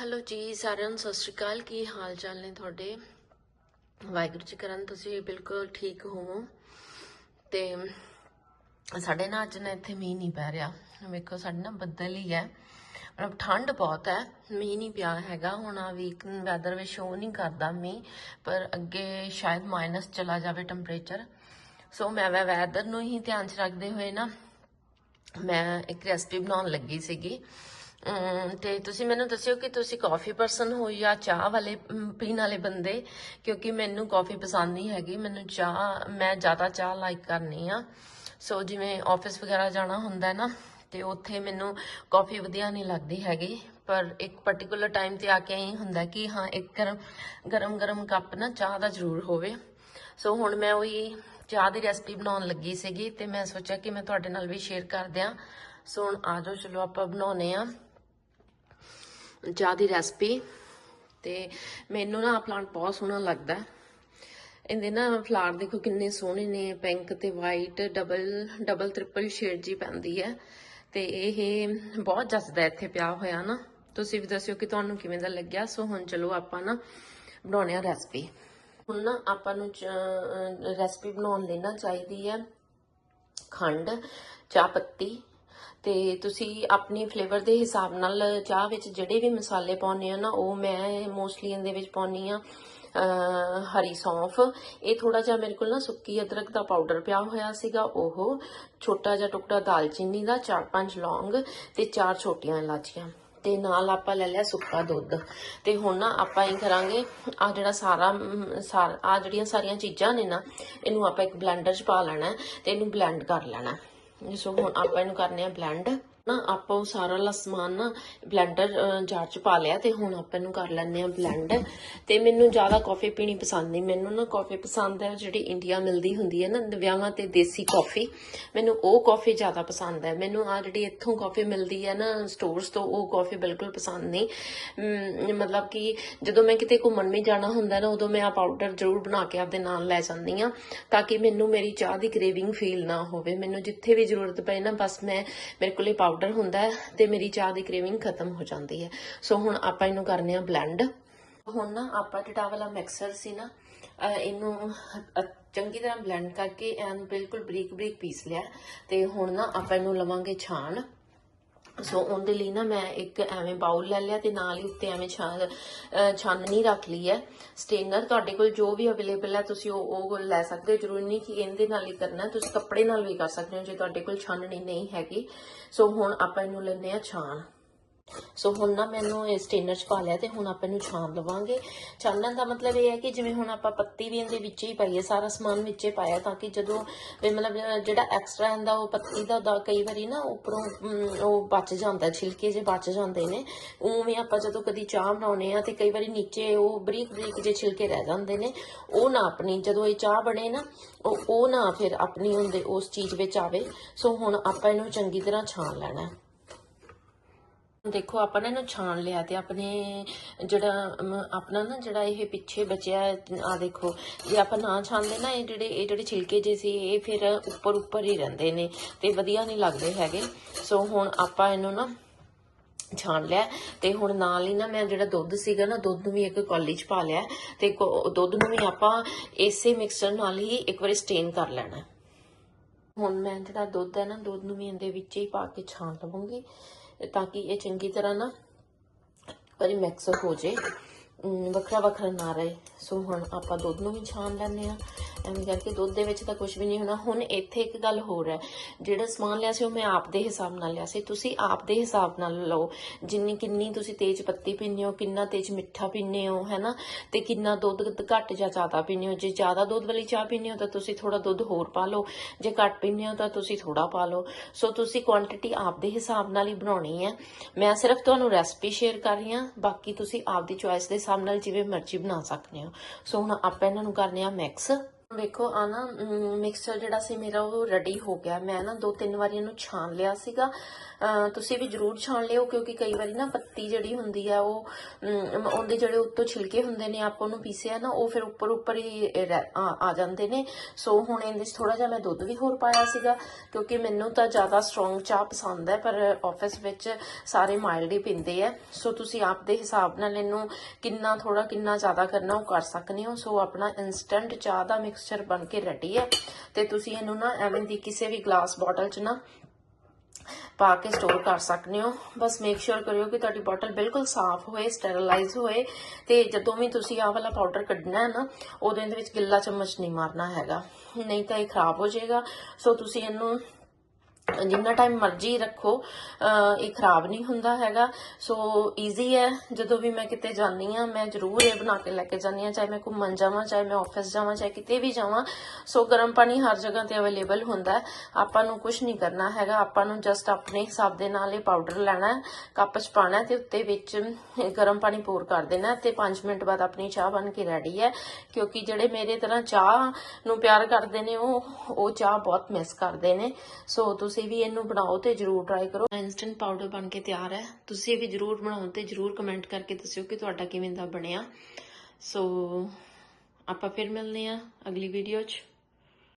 Hello ਜੀ, ਸਾਰਿਆਂ ਨੂੰ ਸਤਿ ਸ਼੍ਰੀ ਅਕਾਲ। ਕੀ ਹਾਲ ਚਾਲ ਨੇ ਤੁਹਾਡੇ? ਵਾਹਿਗੁਰੂ ਜੀ ਕਰਨ ਤੁਸੀਂ ਬਿਲਕੁਲ ਠੀਕ ਹੋਵੋ? ਤੇ ਸਾਡੇ ਨਾਲ ਅੱਜ ਨਾ ਇੱਥੇ ਮੀਂਹ ਨਹੀਂ ਪੈ ਰਿਹਾ। ਵੇਖੋ, ਸਾਡੇ ਨਾ ਬੱਦਲ ਹੀ ਹੈ। ਮਤਲਬ ਠੰਡ ਬਹੁਤ ਹੈ। ਮੀਂਹ ਨਹੀਂ ਪਿਆ ਹੈਗਾ। ਹੁਣ ਆ ਵੀਕ ਵੈਦਰ ਵਿੱਚ ਸ਼ੋ ਨਹੀਂ ਕਰਦਾ ਮੀਂਹ, ਪਰ ਅੱਗੇ ਸ਼ਾਇਦ ਮਾਈਨਸ ਚਲਾ ਜਾਵੇ ਟੈਂਪਰੇਚਰ ਸੋ ਮੈਂ ਵੈਦਰ ਨੂੰ ਹੀ ਧਿਆਨ 'ਚ ਰੱਖਦੇ ਹੋਏ ਨਾ, ਮੈਂ ਇੱਕ ਰੈਸਪੀ ਬਣਾਉਣ ਲੱਗੀ ਸੀਗੀ। ਤੇ ਤੁਸੀਂ ਮੈਨੂੰ ਦੱਸਿਓ ਕਿ ਤੁਸੀਂ ਕਾਫੀ ਪਰਸਨ ਹੋ ਜਾਂ ਚਾਹ ਵਾਲੇ ਪੀਣ ਵਾਲੇ ਬੰਦੇ? ਕਿਉਂਕਿ ਮੈਨੂੰ ਕਾਫੀ ਪਸੰਦ ਨਹੀਂ ਹੈਗੀ, ਮੈਨੂੰ ਚਾਹ, ਮੈਂ ਜ਼ਿਆਦਾ ਚਾਹ ਲਾਈਕ ਕਰਨੀ ਆ। ਸੋ ਜਿਵੇਂ ਆਫਿਸ ਵਗੈਰਾ ਜਾਣਾ ਹੁੰਦਾ ਨਾ, ਤੇ ਉੱਥੇ ਮੈਨੂੰ ਕਾਫੀ ਵਧੀਆ ਨਹੀਂ ਲੱਗਦੀ ਹੈਗੀ। ਪਰ ਇੱਕ ਪਾਰਟਿਕੂਲਰ ਟਾਈਮ ਤੇ ਆ ਕੇ ਐਂ ਹੁੰਦਾ ਕਿ ਹਾਂ, ਇੱਕ ਗਰਮ ਗਰਮ ਗਰਮ ਕੱਪ ਨਾ ਚਾਹ ਦਾ ਜ਼ਰੂਰ ਹੋਵੇ। ਸੋ ਹੁਣ ਮੈਂ ਉਹੀ ਚਾਹ ਦੀ ਰੈਸਪੀ ਬਣਾਉਣ ਲੱਗੀ ਸੀਗੀ, ਤੇ ਮੈਂ ਸੋਚਿਆ ਕਿ ਮੈਂ ਤੁਹਾਡੇ ਨਾਲ ਵੀ ਸ਼ੇਅਰ ਕਰ ਦਿਆਂ। ਸੋ ਹੁਣ ਆ ਜਾਓ, ਚਲੋ ਆਪਾਂ ਬਣਾਉਨੇ ਆ ਚਾਹ ਦੀ ਰੈਸਪੀ ਤੇ ਮੈਨੂੰ ਨਾ ਪਲਾਂਟ ਬਹੁਤ ਸੋਹਣਾ ਲੱਗਦਾ ਇਹਦੇ ਨਾ ਫਲਾਵਰ ਦੇਖੋ ਕਿੰਨੇ ਸੋਹਣੇ ਨੇ ਪਿੰਕ ਤੇ white double double triple shade ਜੀ ਪੈਂਦੀ ਹੈ। ਤੇ ਇਹ ਬਹੁਤ ਜੱਚਦਾ ਇੱਥੇ ਪਿਆ ਹੋਇਆ ਨਾ। ਤੁਸੀਂ ਵੀ ਦੱਸਿਓ ਕਿ ਤੁਹਾਨੂੰ ਕਿਵੇਂ ਦਾ ਲੱਗਿਆ। ਸੋ ਹੁਣ ਚਲੋ ਆਪਾਂ ਨਾ ਬਣਾਉਣੇ ਆ ਰੈਸਪੀ ਹੁਣ ਨਾ ਆਪਾਂ ਨੂੰ ਰੈਸਪੀ ਬਣਾਉਣ ਲਈ ਨਾ ਚਾਹੀਦੀ ਹੈ ਖੰਡ, ਚਾਹ ਪੱਤੀ ਤੇ ਤੁਸੀਂ ਆਪਣੇ ਫਲੇਵਰ ਦੇ ਹਿਸਾਬ ਨਾਲ ਚਾਹ ਵਿੱਚ ਜਿਹੜੇ ਵੀ ਮਸਾਲੇ ਪਾਉਣੇ ਆ ਨਾ, ਉਹ ਮੈਂ ਮੋਸਟਲੀ ਇਹਦੇ ਵਿੱਚ ਪਾਉਣੀ ਆ ਹਰੀ ਸੌਂਫ। ਇਹ ਥੋੜਾ ਜਿਹਾ ਮੇਰੇ ਕੋਲ ਨਾ ਸੁੱਕੀ ਅਦਰਕ ਦਾ ਪਾਊਡਰ ਪਿਆ ਹੋਇਆ ਸੀਗਾ, ਉਹ ਛੋਟਾ ਜਿਹਾ ਟੁਕੜਾ ਦਾਲਚੀਨੀ ਦਾ ਚਾਰ ਪੰਜ ਲੌਂਗ ਤੇ ਚਾਰ ਛੋਟੀਆਂ ਇਲਾਚੀਆਂ। ਤੇ ਨਾਲ ਆਪਾਂ ਲੈ ਲਿਆ ਸੁੱਕਾ ਦੁੱਧ। ਤੇ ਹੁਣ ਨਾ ਆਪਾਂ ਇਹ ਕਰਾਂਗੇ ਆ ਜਿਹੜਾ ਸਾਰਾ ਆ ਜਿਹੜੀਆਂ ਸਾਰੀਆਂ ਚੀਜ਼ਾਂ ਨੇ ਨਾ, ਇਹਨੂੰ ਆਪਾਂ ਇੱਕ ਬਲੈਂਡਰ 'ਚ ਪਾ ਲੈਣਾ ਹੈ ਤੇ ਇਹਨੂੰ ਬਲੈਂਡ ਕਰ ਲੈਣਾ ਸੋ ਹੁਣ ਆਪਾਂ ਇਹਨੂੰ ਕਰਨੇ ਆ ਬਲੈਂਡ ਨਾ ਆਪਾਂ ਉਹ ਸਾਰਾ ਲਾ, ਸਮਾਨ ਨਾ ਬਲੈਂਡਰ ਜਾਰ 'ਚ ਪਾ ਲਿਆ ਤੇ ਹੁਣ ਆਪਾਂ ਇਹਨੂੰ ਕਰ ਲੈਂਦੇ ਆ ਬਲੈਂਡ। ਤੇ ਮੈਨੂੰ ਜ਼ਿਆਦਾ ਕਾਫੀ ਪੀਣੀ ਪਸੰਦ ਨਹੀਂ। ਮੈਨੂੰ ਨਾ ਕਾਫੀ ਪਸੰਦ ਹੈ ਜਿਹੜੀ ਇੰਡੀਆ ਮਿਲਦੀ ਹੁੰਦੀ ਹੈ ਨਾ ਵਿਆਹਾਂ ਤੇ ਦੇਸੀ ਕਾਫੀ ਮੈਨੂੰ ਉਹ ਕਾਫੀ ਜ਼ਿਆਦਾ ਪਸੰਦ ਹੈ। ਮੈਨੂੰ ਆ ਜਿਹੜੀ ਇੱਥੋਂ ਕਾਫੀ ਮਿਲਦੀ ਹੈ ਨਾ ਸਟੋਰਸ ਤੋਂ, ਉਹ ਕਾਫੀ ਬਿਲਕੁਲ ਪਸੰਦ ਨਹੀਂ। ਮਤਲਬ ਕਿ ਜਦੋਂ ਮੈਂ ਕਿਤੇ ਘੁੰਮਣ ਵੀ ਜਾਣਾ ਹੁੰਦਾ ਨਾ, ਉਦੋਂ ਮੈਂ ਆ ਪਾਊਡਰ ਜ਼ਰੂਰ ਬਣਾ ਕੇ ਆਪਦੇ ਨਾਲ ਲੈ ਜਾਂਦੀ ਆ ਤਾਂ ਕਿ ਮੈਨੂੰ ਮੇਰੀ ਚਾਹ ਦੀ ਕ੍ਰੇਵਿੰਗ ਫੀਲ ਨਾ ਹੋਵੇ। ਮੈਨੂੰ ਜਿੱਥੇ ਵੀ ਜ਼ਰੂਰਤ ਪਏ ਨਾ, ਬਸ ਮੈਂ ਮੇਰੇ ਕੋਲੇ ਪਾਊਡਰ ਹੁੰਦਾ ਹੈ ਤੇ ਮੇਰੀ ਚਾਹ ਦੀ ਕ੍ਰੇਵਿੰਗ ਖਤਮ ਹੋ ਜਾਂਦੀ ਹੈ। ਸੋ ਹੁਣ ਆਪਾਂ ਇਹਨੂੰ ਕਰਨੇ ਆ ਬਲੈਂਡ ਹੁਣ ਨਾ ਆਪਾਂ ਜਿਹੜਾ ਵਾਲਾ ਮਿਕਸਰ ਸੀ ਨਾ ਇਹਨੂੰ ਚੰਗੀ ਤਰ੍ਹਾਂ ਬਲੈਂਡ ਕਰਕੇ ਐਨ ਬਿਲਕੁਲ ਬਰੀਕ ਬਰੀਕ ਪੀਸ ਲਿਆ ਤੇ ਹੁਣ ਨਾ ਆਪਾਂ ਇਹਨੂੰ ਲਵਾਂਗੇ ਛਾਣ ਸੋ ਉਹਦੇ ਲਈ ਨਾ ਮੈਂ ਇੱਕ ਐਵੇਂ ਬਾਉਲ ਲੈ ਲਿਆ ਤੇ ਨਾਲ ਹੀ ਉੱਤੇ ਐਵੇਂ ਛਾਨ ਛਾਨਣੀ ਰੱਖ ਲਈ ਹੈ। ਸਟੇਨਰ ਤੁਹਾਡੇ ਕੋਲ ਜੋ ਵੀ ਅਵੇਲੇਬਲ ਹੈ, ਤੁਸੀਂ ਉਹ ਉਹ ਲੈ ਸਕਦੇ ਹੋ। ਜ਼ਰੂਰੀ ਨਹੀਂ ਕਿ ਇਹਦੇ ਨਾਲ ਹੀ ਕਰਨਾ ਤੁਸੀਂ ਕੱਪੜੇ ਨਾਲ ਵੀ ਕਰ ਸਕਦੇ ਹੋ, ਜੇ ਤੁਹਾਡੇ ਕੋਲ ਛਾਨਣੀ ਨਹੀਂ ਹੈਗੀ। ਸੋ ਹੁਣ ਆਪਾਂ ਇਹਨੂੰ ਲੈਨੇ ਆ ਛਾਣ। ਸੋ ਹੁਣ ਨਾ ਮੈਨੂੰ ਇਸ ਸਟੇਨਰ ਚ ਪਾ ਲਿਆ ਤੇ ਹੁਣ ਆਪਾਂ ਇਹਨੂੰ ਛਾਣ ਲਵਾਂਗੇ। ਛਾਣਨ ਦਾ ਮਤਲਬ ਇਹ ਹੈ ਕਿ ਜਿਵੇਂ ਹੁਣ ਆਪਾਂ ਪੱਤੀ ਵੀ ਇਹਦੇ ਵਿੱਚ ਹੀ ਪਾਈਏ, ਸਾਰਾ ਸਮਾਨ ਵਿੱਚੇ ਪਾਇਆ ਤਾਂ ਕਿ ਜਦੋਂ ਵੀ ਮਤਲਬ ਜਿਹੜਾ ਐਕਸਟਰਾ ਹੁੰਦਾ ਉਹ ਪੱਤੀ ਦਾ ਦਾ ਕਈ ਵਾਰੀ ਨਾ ਉੱਪਰੋਂ ਉਹ ਬਚ ਜਾਂਦਾ, ਛਿਲਕੇ ਜੇ ਬਚ ਜਾਂਦੇ ਨੇ। ਉਵੇਂ ਆਪਾਂ ਜਦੋਂ ਕਦੀ ਚਾਹ ਬਣਾਉਨੇ ਆ ਤੇ ਕਈ ਵਾਰੀ ਨੀਚੇ ਉਹ ਬਰੀਕ ਬਰੀਕ ਜੇ ਛਿਲਕੇ ਰਹਿ ਜਾਂਦੇ ਨੇ, ਉਹ ਨਾ ਆਪਣੀ, ਜਦੋਂ ਇਹ ਚਾਹ ਬਣੇ ਨਾ, ਉਹ ਉਹ ਨਾ ਫਿਰ ਆਪਣੀ ਹੁੰਦੇ ਉਸ ਚੀਜ਼ ਵਿੱਚ ਆਵੇ। ਸੋ ਹੁਣ ਆਪਾਂ ਇਹਨੂੰ ਚੰਗੀ ਤਰ੍ਹਾਂ ਛਾਣ ਲੈਣਾ ਦੇਖੋ, ਆਪਾਂ ਨੇ ਇਹਨੂੰ ਛਾਣ ਲਿਆ ਤੇ ਆਪਣੇ ਜਿਹੜਾ ਆਪਣਾ ਨਾ ਜਿਹੜਾ ਇਹ ਪਿੱਛੇ ਬਚਿਆ ਆ ਦੇਖੋ, ਜੇ ਆਪਾਂ ਨਾ ਛਾਣਦੇ ਨਾ, ਇਹ ਜਿਹੜੇ ਇਹ ਜਿਹੜੇ ਛਿਲਕੇ ਜੇ ਸੀ, ਇਹ ਫਿਰ ਉੱਪਰ ਉੱਪਰ ਹੀ ਰਹਿੰਦੇ ਨੇ ਤੇ ਵਧੀਆ ਨਹੀਂ ਲੱਗਦੇ ਹੈਗੇ। ਸੋ ਹੁਣ ਆਪਾਂ ਇਹਨੂੰ ਨਾ ਛਾਣ ਲਿਆ ਤੇ ਹੁਣ ਨਾਲ ਹੀ ਨਾ ਮੈਂ ਜਿਹੜਾ ਦੁੱਧ ਸੀਗਾ ਨਾ, ਦੁੱਧ ਨੂੰ ਵੀ ਇੱਕ ਕੌਲੀ ਚ ਪਾ ਲਿਆ ਤੇ ਦੁੱਧ ਨੂੰ ਵੀ ਆਪਾਂ ਇਸੇ ਮਿਕਸਚਰ ਨਾਲ ਹੀ ਇੱਕ ਵਾਰੀ ਸਟੇਨ ਕਰ ਲੈਣਾ। ਹੁਣ ਮੈਂ ਜਿਹੜਾ ਦੁੱਧ ਹੈ ਨਾ, ਦੁੱਧ ਨੂੰ ਵੀ ਇਹਦੇ ਵਿੱਚ ਹੀ ਪਾ ਕੇ ਛਾਣ ਲਵਾਂਗੀ। ਤਾਂ ਕਿ ਇਹ ਚੰਗੀ ਤਰ੍ਹਾਂ ਨਾ ਵਾਰੀ ਹੋ ਜੇ ਵੱਖਰਾ ਵੱਖਰਾ ਨਾ ਰਹੇ ਸੋ ਹੁਣ ਆਪਾਂ ਦੁੱਧ ਨੂੰ ਵੀ ਛਾਣ ਲੈਂਦੇ ਆ ਐਵੇਂ ਕਰਕੇ ਦੁੱਧ ਦੇ ਵਿੱਚ ਤਾਂ ਕੁਝ ਵੀ ਨਹੀਂ ਹੋਣਾ। ਹੁਣ ਇੱਥੇ ਇੱਕ ਗੱਲ ਹੋਰ ਹੈ। ਜਿਹੜਾ ਸਮਾਨ ਲਿਆ ਸੀ ਉਹ ਮੈਂ ਆਪ ਦੇ ਹਿਸਾਬ ਨਾਲ ਲਿਆ ਸੀ। ਤੁਸੀਂ ਆਪ ਦੇ ਹਿਸਾਬ ਨਾਲ ਲਓ। ਜਿੰਨੀ ਕਿੰਨੀ ਤੁਸੀਂ ਤੇਜ਼ ਪੱਤੀ ਪੀਂਦੇ ਹੋ, ਕਿੰਨਾ ਤੇਜ਼ ਮਿੱਠਾ ਪੀਂਦੇ ਹੋ, ਹੈਨਾ? ਤੇ ਕਿੰਨਾ ਦੁੱਧ ਘੱਟ ਜਾਂ ਜ਼ਿਆਦਾ ਪੀਂਦੇ ਹੋ। ਜੇ ਜ਼ਿਆਦਾ ਦੁੱਧ ਵਾਲੀ ਚਾਹ ਪੀਂਦੇ ਹੋ ਤਾਂ ਤੁਸੀਂ ਥੋੜਾ ਦੁੱਧ ਹੋਰ ਪਾ ਲਓ। ਜੇ ਘੱਟ ਪੀਂਦੇ ਹੋ ਤਾਂ ਤੁਸੀਂ ਥੋੜਾ ਪਾ ਲਓ। ਸੋ ਤੁਸੀਂ ਕੁਆਂਟੀਟੀ ਆਪ ਦੇ ਹਿਸਾਬ ਨਾਲ ਹੀ ਬਣਾਉਣੀ ਹੈ। ਮੈਂ ਸਿਰਫ ਤੁਹਾਨੂੰ ਰੈਸਪੀ ਸ਼ੇਅਰ ਕਰ ਰਹੀ ਹਾਂ। ਬਾਕੀ ਤੁਸੀਂ ਆਪ ਦੀ ਚੁਆਇਸ ਦੇ ਹਿਸਾਬ ਨਾਲ ਜਿਵੇਂ ਮਰਜ਼ੀ ਬਣਾ ਸਕਦੇ ਹੋ। ਸੋ ਹੁਣ ਆਪਾਂ ਇਹਨਾਂ ਨੂੰ ਕਰਨੇ ਆ ਮਿਕਸ ਵੇਖੋ ਆ ਨਾ ਮਿਕਸਚਰ ਜਿਹੜਾ ਸੀ ਮੇਰਾ ਉਹ ਰੈਡੀ ਹੋ ਗਿਆ। ਮੈਂ ਨਾ ਦੋ ਤਿੰਨ ਵਾਰੀ ਇਹਨੂੰ ਛਾਣ ਲਿਆ ਸੀਗਾ। ਤੁਸੀਂ ਵੀ ਜਰੂਰ ਛਾਣ ਲਿਓ, ਕਿਉਂਕਿ ਕਈ ਵਾਰੀ ਨਾ ਪੱਤੀ ਜਿਹੜੀ ਹੁੰਦੀ ਆ ਉਹ ਉਹਦੇ ਜਿਹੜੇ ਉੱਤੋਂ ਛਿਲਕੇ ਹੁੰਦੇ ਨੇ, ਆਪਾਂ ਉਹਨੂੰ ਪੀਸਿਆ ਨਾ, ਉਹ ਫਿਰ ਉੱਪਰ ਉੱਪਰ ਹੀ ਰਹਿ- ਆ ਆ ਜਾਂਦੇ ਨੇ। ਸੋ ਹੁਣ ਇਹਦੇ ਵਿੱਚ ਥੋੜਾ ਜਿਹਾ ਮੈਂ ਦੁੱਧ ਵੀ ਹੋਰ ਪਾਇਆ ਸੀਗਾ, ਕਿਉਂਕਿ ਮੈਨੂੰ ਤਾਂ ਜ਼ਿਆਦਾ ਸਟਰੋਂਗ ਚਾਹ ਪਸੰਦ ਹੈ, ਪਰ ਆਫਿਸ ਵਿੱਚ ਸਾਰੇ ਮਾਈਲਡ ਹੀ ਪੀਂਦੇ ਆ। ਸੋ ਤੁਸੀਂ ਆਪ ਦੇ ਹਿਸਾਬ ਨਾਲ ਇਹਨੂੰ ਕਿੰਨਾ ਥੋੜਾ ਕਿੰਨਾ ਜ਼ਿਆਦਾ ਕਰਨਾ, ਉਹ ਕਰ ਸਕਦੇ ਹੋ। ਸੋ ਆਪਣਾ ਇਨਸਟੈਂਟ ਚਾਹ ਦਾ ਮਿਕਸ ਮਿਕਸਚਰ ਬਣ ਕੇ ਰੈਡੀ ਹੈ ਤੇ ਤੁਸੀਂ ਇਹਨੂੰ ਨਾ ਐਵੇਂ ਦੀ ਕਿਸੇ ਵੀ ਗਲਾਸ ਬੋਟਲ 'ਚ ਨਾ ਪਾ ਕੇ ਸਟੋਰ ਕਰ ਸਕਦੇ ਹੋ। ਬਸ ਮੇਕ ਸ਼ੋਰ ਕਰਿਓ ਕਿ ਤੁਹਾਡੀ ਬੋਟਲ ਬਿਲਕੁਲ ਸਾਫ਼ ਹੋਏ ਸਟੈਰਲਾਈਜ਼ ਹੋਏ ਤੇ ਜਦੋਂ ਵੀ ਤੁਸੀਂ ਆਹ ਵਾਲਾ ਪਾਊਡਰ ਕੱਢਣਾ ਹੈ ਨਾ ਉਦੋਂ ਇਹਦੇ ਵਿੱਚ ਗਿੱਲਾ ਚਮਚ ਨਹੀਂ ਮਾਰਨਾ ਹੈਗਾ। ਨਹੀਂ ਤਾਂ ਇਹ ਖਰਾਬ ਹੋ ਜਾਏਗਾ। ਸੋ ਤੁਸੀਂ ਇਹਨੂੰ ਜਿੰਨਾ ਟਾਈਮ ਮਰਜ਼ੀ ਰੱਖੋ ਇਹ ਖਰਾਬ ਨਹੀਂ ਹੁੰਦਾ ਹੈਗਾ। ਸੋ ਈਜ਼ੀ ਹੈ, ਜਦੋਂ ਵੀ ਮੈਂ ਕਿਤੇ ਜਾਂਦੀ ਆ ਮੈਂ ਜ਼ਰੂਰ ਇਹ ਬਣਾ ਕੇ ਲੈ ਕੇ ਜਾਂਦੀ ਆ ਚਾਹੇ ਮੈਂ ਘੁੰਮਣ ਜਾਵਾਂ, ਚਾਹੇ ਮੈਂ ਆਫਿਸ ਜਾਵਾਂ, ਚਾਹੇ ਕਿਤੇ ਵੀ ਜਾਵਾਂ। ਸੋ ਗਰਮ ਪਾਣੀ ਹਰ ਜਗ੍ਹਾ ਤੇ ਅਵੇਲੇਬਲ ਹੁੰਦਾ ਆਪਾਂ ਨੂੰ ਕੁਝ ਨਹੀਂ ਕਰਨਾ ਹੈਗਾ। ਆਪਾਂ ਨੂੰ ਜਸਟ ਆਪਣੇ ਹਿਸਾਬ ਦੇ ਨਾਲ ਇਹ ਪਾਊਡਰ ਲੈਣਾ ਕੱਪ 'ਚ ਪਾਣਾ ਹੈ ਤੇ ਉੱਤੇ ਵਿੱਚ ਗਰਮ ਪਾਣੀ ਪੋਰ ਕਰ ਦੇਣਾ ਹੈ ਤੇ 5 ਮਿੰਟ ਬਾਅਦ ਆਪਣੀ ਚਾਹ ਬਣ ਕੇ ਰੈਡੀ ਹੈ। ਕਿਉਂਕਿ ਜਿਹੜੇ ਮੇਰੇ ਤਰ੍ਹਾਂ ਚਾਹ ਨੂੰ ਪਿਆਰ ਕਰਦੇ ਨੇ ਉਹ ਉਹ ਚਾਹ ਬਹੁਤ ਮਿਸ ਕਰਦੇ ਨੇ। ਸੋ ਤੁਸੀਂ ਤੁਸੀਂ ਵੀ ਇਹਨੂੰ ਬਣਾਓ ਤੇ ਜਰੂਰ ਟਰਾਈ ਕਰੋ। ਇਨਸਟੈਂਟ ਪਾਊਡਰ ਬਣ ਕੇ ਤਿਆਰ ਹੈ। ਤੁਸੀਂ ਵੀ ਜਰੂਰ ਬਣਾਓ ਤੇ ਜਰੂਰ ਕਮੈਂਟ ਕਰਕੇ ਦੱਸਿਓ ਕਿ ਤੁਹਾਡਾ ਕਿਵੇਂ ਦਾ ਬਣਿਆ। ਸੋ ਆਪਾਂ ਫਿਰ ਮਿਲਦੇ ਆ ਅਗਲੀ ਵੀਡੀਓ 'ਚ।